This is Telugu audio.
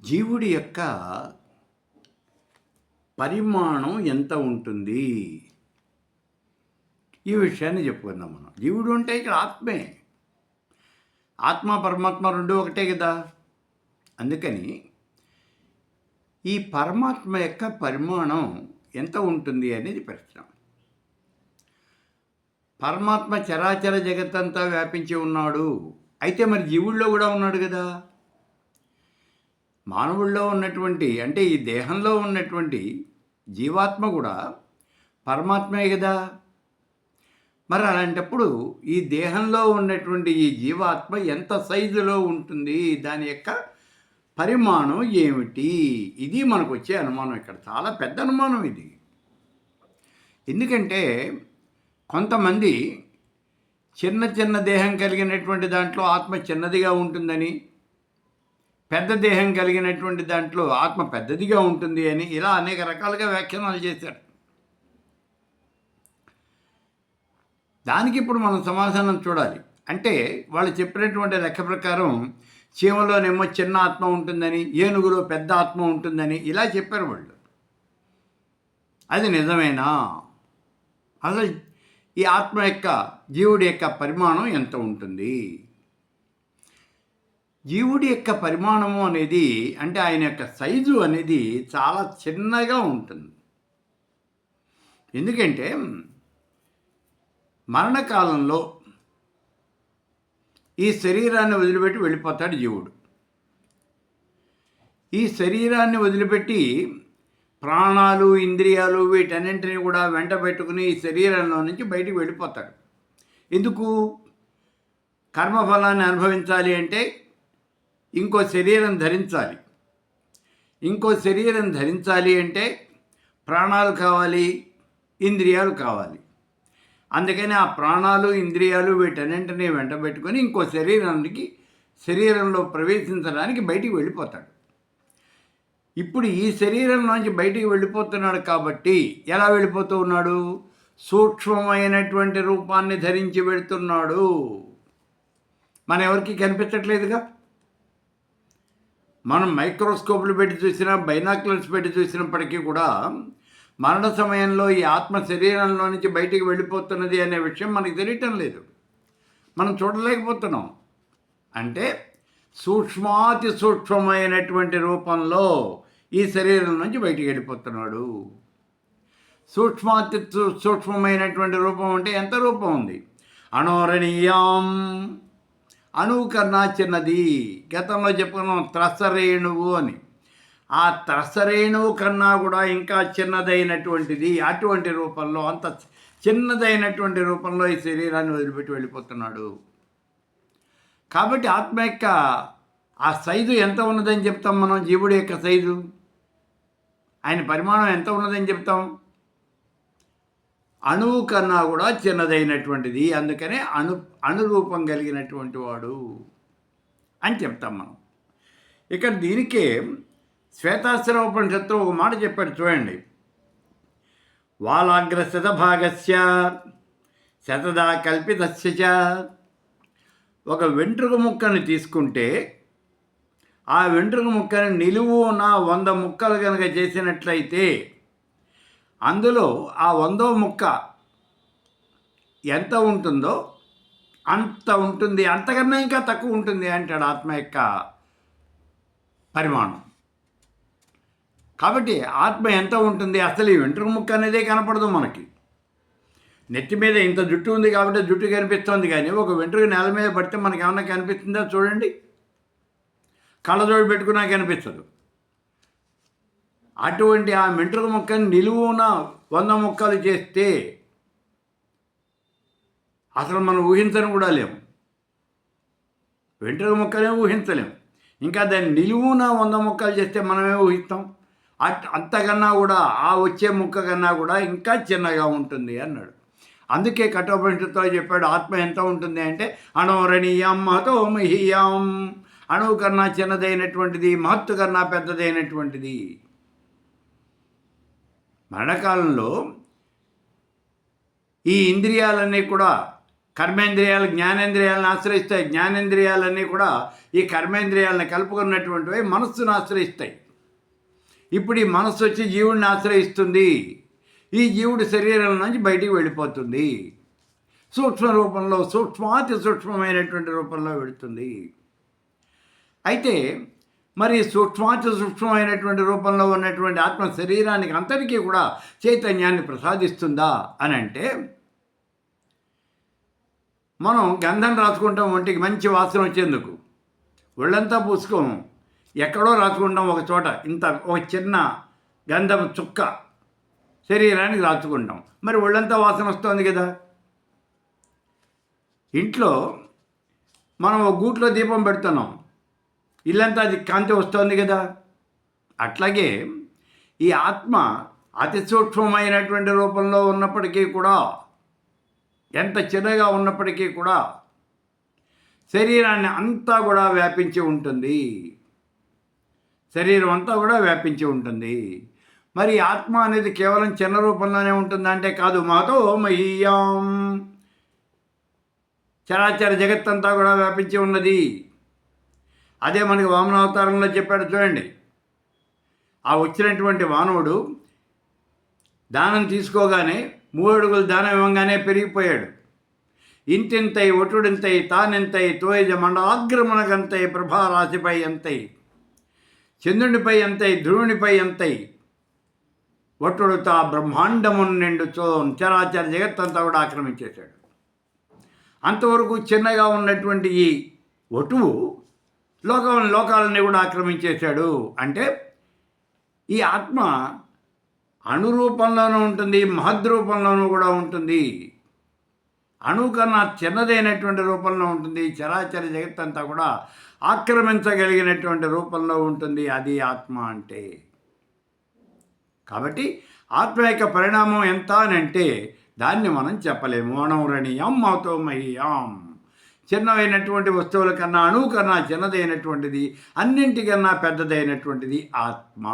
జీవుడి యొక్క పరిమాణం ఎంత ఉంటుంది? ఈ విషయాన్ని చెప్పుకుందాం మనం. జీవుడు అంటే ఇక్కడ ఆత్మే. ఆత్మ పరమాత్మ రెండు ఒకటే కదా? అందుకని ఈ పరమాత్మ యొక్క పరిమాణం ఎంత ఉంటుంది అనేది ప్రశ్న. పరమాత్మ చరాచర జగత్తంతా వ్యాపించి ఉన్నాడు. అయితే మరి జీవుల్లో కూడా ఉన్నాడు కదా? మానవుల్లో ఉన్నటువంటి అంటే ఈ దేహంలో ఉన్నటువంటి జీవాత్మ కూడా పరమాత్మే కదా. మరి అలాంటప్పుడు ఈ దేహంలో ఉన్నటువంటి ఈ జీవాత్మ ఎంత సైజులో ఉంటుంది? దాని యొక్క పరిమాణం ఏమిటి? ఇది మనకు వచ్చే అనుమానం ఇక్కడ. చాలా పెద్ద అనుమానం ఇది. ఎందుకంటే కొంతమంది చిన్న చిన్న దేహం కలిగినటువంటి దాంట్లో ఆత్మ చిన్నదిగా ఉంటుందని పెద్ద దేహం కలిగినటువంటి దాంట్లో ఆత్మ పెద్దదిగా ఉంటుంది అని ఇలా అనేక రకాలుగా వ్యాఖ్యానాలు చేశారు. దానికి ఇప్పుడు మనం సమాధానం చూడాలి. అంటే వాళ్ళు చెప్పినటువంటి లెక్క ప్రకారం చీమలోనేమో చిన్న ఆత్మ ఉంటుందని ఏనుగులో పెద్ద ఆత్మ ఉంటుందని ఇలా చెప్పారు వాళ్ళు. అది నిజమేనా? అసలు ఈ ఆత్మ యొక్క జీవుడి యొక్క పరిమాణం ఎంత ఉంటుంది? జీవుడి యొక్క పరిమాణము అనేది అంటే ఆయన యొక్క సైజు అనేది చాలా చిన్నగా ఉంటుంది. ఎందుకంటే మరణకాలంలో ఈ శరీరాన్ని వదిలిపెట్టి వెళ్ళిపోతాడు జీవుడు. ఈ శరీరాన్ని వదిలిపెట్టి ప్రాణాలు ఇంద్రియాలు వీటన్నింటినీ కూడా వెంట పెట్టుకుని ఈ శరీరంలో నుంచి బయటికి వెళ్ళిపోతాడు. ఎందుకు? కర్మఫలాన్ని అనుభవించాలి అంటే ఇంకో శరీరం ధరించాలి. ఇంకో శరీరం ధరించాలి అంటే ప్రాణాలు కావాలి ఇంద్రియాలు కావాలి. అందుకని ఆ ప్రాణాలు ఇంద్రియాలు వీటన్నింటినీ వెంటబెట్టుకొని ఇంకో శరీరానికి శరీరంలో ప్రవేశించడానికి బయటికి వెళ్ళిపోతాడు. ఇప్పుడు ఈ శరీరంలోంచి బయటికి వెళ్ళిపోతున్నాడు కాబట్టి ఎలా వెళ్ళిపోతూ ఉన్నాడు? సూక్ష్మమైనటువంటి రూపాన్ని ధరించి వెళ్తున్నాడు. మన ఎవరికి కనిపించట్లేదుగా? మనం మైక్రోస్కోప్లు పెట్టి చూసినా బైనాక్యులర్స్ పెట్టి చూసినప్పటికీ కూడా మరణ సమయంలో ఈ ఆత్మ శరీరంలో నుంచి బయటికి వెళ్ళిపోతున్నది అనే విషయం మనకి తెలియటం లేదు. మనం చూడలేకపోతున్నాం. అంటే సూక్ష్మాతి సూక్ష్మమైనటువంటి రూపంలో ఈ శరీరం నుంచి బయటికి వెళ్ళిపోతున్నాడు. సూక్ష్మాతి సూక్ష్మమైనటువంటి రూపం అంటే ఎంత రూపం ఉంది? అణోరణీయం అణువు కన్నా చిన్నది. గతంలో చెప్పుకున్నాం త్రసరేణువు అని. ఆ త్రసరేణువు కన్నా కూడా ఇంకా చిన్నదైనటువంటిది అటువంటి రూపంలో అంత చిన్నదైనటువంటి రూపంలో ఈ శరీరాన్ని వదిలిపెట్టి వెళ్ళిపోతున్నాడు. కాబట్టి ఆత్మ యొక్క ఆ సైజు ఎంత ఉన్నదని చెప్తాం మనం? జీవుడి యొక్క సైజు? ఆయన పరిమాణం ఎంత ఉన్నదని చెప్తాం? అణువు కన్నా కూడా చిన్నదైనటువంటిది. అందుకనే అణు అణురూపం కలిగినటువంటి వాడు అని చెప్తాం మనం. ఇక్కడ దీనికే శ్వేతాశ్ర ఉపనిషత్తు ఒక మాట చెప్పాడు చూడండి. వాలాగ్ర శతభాగస్య శతదా కల్పితస్య ఒక వెంట్రుక ముక్కను తీసుకుంటే ఆ వెంట్రుక ముక్కని నిలువున వంద ముక్కలు కనుక చేసినట్లయితే అందులో ఆ వందో ముక్క ఎంత ఉంటుందో అంత ఉంటుంది. అంతకన్నా ఇంకా తక్కువ ఉంటుంది అంటాడు ఆత్మ యొక్క పరిమాణం. కాబట్టి ఆత్మ ఎంత ఉంటుంది? అసలు ఈ వెంట్రుక ముక్క అనేదే కనపడదు మనకి. నెత్తి మీద ఇంత జుట్టు ఉంది కాబట్టి జుట్టు కనిపిస్తుంది కానీ ఒక వెంట్రుక నేల మీద పడితే మనకి ఏమన్నా కనిపిస్తుందా చూడండి. కళ్ళజోడు పెట్టుకున్నా కనిపించదు అటువంటి ఆ వెంట్రుక ముక్కని నిలువున వంద ముక్కలు చేస్తే అసలు మనం ఊహించని కూడా లేము. వెంట్రుక మొక్కలే ఊహించలేము. ఇంకా దాన్ని నిలువున వంద ముక్కలు చేస్తే మనమే ఊహిస్తాం. అట్ అంతకన్నా కూడా ఆ వచ్చే ముక్క కన్నా కూడా ఇంకా చిన్నగా ఉంటుంది అన్నాడు. అందుకే కఠోపనిషత్తులో చెప్పాడు ఆత్మ ఎంత ఉంటుంది అంటే అణోరణీయం మహతో మహీయం అణువు కన్నా చిన్నదైనటువంటిది మహత్తు కన్నా పెద్దదైనటువంటిది. మరణకాలంలో ఈ ఇంద్రియాలన్నీ కూడా కర్మేంద్రియాలు జ్ఞానేంద్రియాలను ఆశ్రయిస్తాయి. జ్ఞానేంద్రియాలన్నీ కూడా ఈ కర్మేంద్రియాలను కలుపుకున్నటువంటివి మనస్సును ఆశ్రయిస్తాయి. ఇప్పుడు ఈ మనస్సు వచ్చి జీవుడిని ఆశ్రయిస్తుంది. ఈ జీవుడి శరీరం నుంచి బయటికి వెళ్ళిపోతుంది. సూక్ష్మ రూపంలో సూక్ష్మాతి సూక్ష్మమైనటువంటి రూపంలో వెళుతుంది. అయితే మరి సూక్ష్మాతి సూక్ష్మమైనటువంటి రూపంలో ఉన్నటువంటి ఆత్మ శరీరానికి అంతటికీ కూడా చైతన్యాన్ని ప్రసాదిస్తుందా అని అంటే మనం గంధం రాసుకుంటాం ఒంటికి మంచి వాసన వచ్చేందుకు. ఒళ్ళంతా పూసుకోము. ఎక్కడో రాసుకుంటాం ఒక చోట ఇంత ఒక చిన్న గంధం చుక్క శరీరానికి రాసుకుంటాం. మరి ఒళ్ళంతా వాసన వస్తుంది కదా. ఇంట్లో మనం ఒక గూట్లో దీపం పెడుతున్నాం. ఇల్లంతా అది కాంతి వస్తుంది కదా. అట్లాగే ఈ ఆత్మ అతి సూక్ష్మమైనటువంటి రూపంలో ఉన్నప్పటికీ కూడా ఎంత చిన్నగా ఉన్నప్పటికీ కూడా శరీరాన్ని అంతా కూడా వ్యాపించి ఉంటుంది. శరీరం అంతా కూడా వ్యాపించి ఉంటుంది. మరి ఆత్మ అనేది కేవలం చిన్న రూపంలోనే ఉంటుంది అంటే కాదు. మాతో మహీయం. చరాచర జగత్తంతా కూడా వ్యాపించి ఉన్నది. అదే మనకి వామనావతారంలో చెప్పాడు చూడండి. ఆ వచ్చినటువంటి వానవుడు దానం తీసుకోగానే మూడడుగులు దానం ఇవ్వగానే పెరిగిపోయాడు. ఇంతింతై ఒటుడింతై తానెంతై తోయజ మండలాగ్రమణకంతై ప్రభారాశిపై ఎంతై చంద్రునిపై ఎంతై ధ్రువునిపై ఎంతై ఒట్టుడు తా బ్రహ్మాండమును నిండు చోదం చరాచర జగత్తంతా కూడా ఆక్రమించేశాడు. అంతవరకు చిన్నగా ఉన్నటువంటి ఈ ఒటువు లోకం లోకాలని కూడా ఆక్రమించేశాడు. అంటే ఈ ఆత్మ అణురూపంలోనూ ఉంటుంది మహద్రూపంలోనూ కూడా ఉంటుంది. అణువు కన్నా చిన్నదైనటువంటి రూపంలో ఉంటుంది చరాచర జగత్తంతా కూడా ఆక్రమించగలిగినటువంటి రూపంలో ఉంటుంది. అది ఆత్మ అంటే కాబట్టి ఆత్మ యొక్క పరిణామం ఎంత అని అంటే దాన్ని మనం చెప్పలేము. అణౌరణీయం మౌతో మహీయం. చిన్నవైనటువంటి వస్తువుల కన్నా అణువు కన్నా చిన్నదైనటువంటిది అన్నింటికన్నా పెద్దదైనటువంటిది ఆత్మ.